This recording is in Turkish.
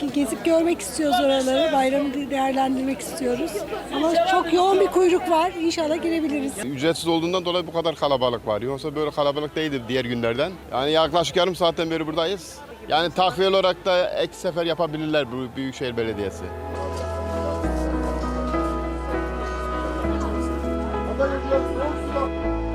gitmek, gezip görmek istiyoruz oraları. Bayramı değerlendirmek istiyoruz. Ama çok yoğun bir kuyruk var. İnşallah girebiliriz. Ücretsiz olduğundan dolayı bu kadar kalabalık var. Yoksa böyle kalabalık değildi diğer günlerden. Yani yaklaşık yarım saatten beri buradayız. Yani takviye olarak da ek sefer yapabilirler Büyükşehir Belediyesi. Nobody looks